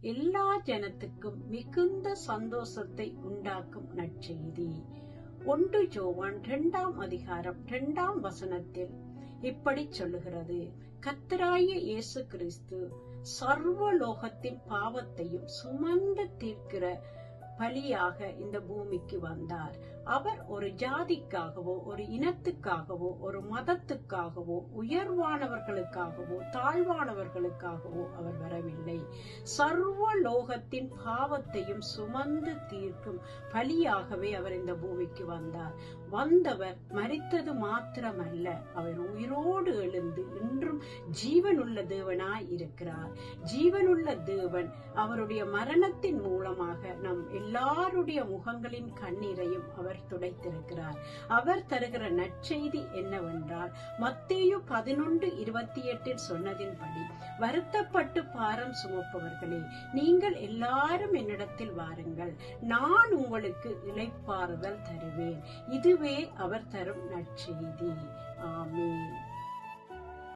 எல்லா ஜனத்துக்கும் மிகுந்த சந்தோஷத்தை உண்டாக்கும் நற்செய்தி. ஒன்று ஜோவான் இரண்டாம் அதிகாரம் இரண்டாம் வசனத்தில் இப்படி சொல்லுகிறது. கத்தராய இயேசு கிறிஸ்து சர்வலோகத்தின் பாவத்தையும் சுமந்து தீர்க்கிற பலியாக இந்த பூமிக்கு வந்தார். அவர் ஒரு ஜாதிக்காகவோ ஒரு இனத்துக்காகவோ ஒரு மதத்துக்காகவோ உயர்வானவர்களுக்காகவோ தாழ்வானவர்களுக்காகவோ அவர் வரவில்லை. சர்வ லோகத்தின் பாவத்தையும் சுமந்து தீர்க்கும் பலியாகவே அவர் இந்த பூமிக்கு வந்தார். வந்தவர் மறித்தது மாத்திரமல்ல அவர் உயிரோடு எழுந்து இன்றும் ஜீவனுள்ள தேவனாய் இருக்கிறார். ஜீவனுள்ள தேவன் அவருடைய மரணத்தின் மூலமாக நம் எல்லாருடைய முகங்களின் கண்ணீரையும் அவர் துடைத்திருக்கிறார். அவர் தருகிற நற்செய்தி என்னவென்றால் மத்தேயு பதினொன்று இருபத்தி எட்டில் சொன்னதின்படி வருத்தப்பட்டு பாரம் சுமப்பவர்களே நீங்கள் எல்லாரும் என்னிடத்தில் வாருங்கள். நான் உங்களுக்கு இழைப்பாறுதல் தருவேன். இதுவே அவர் தரும் நற்செய்தி. ஆமே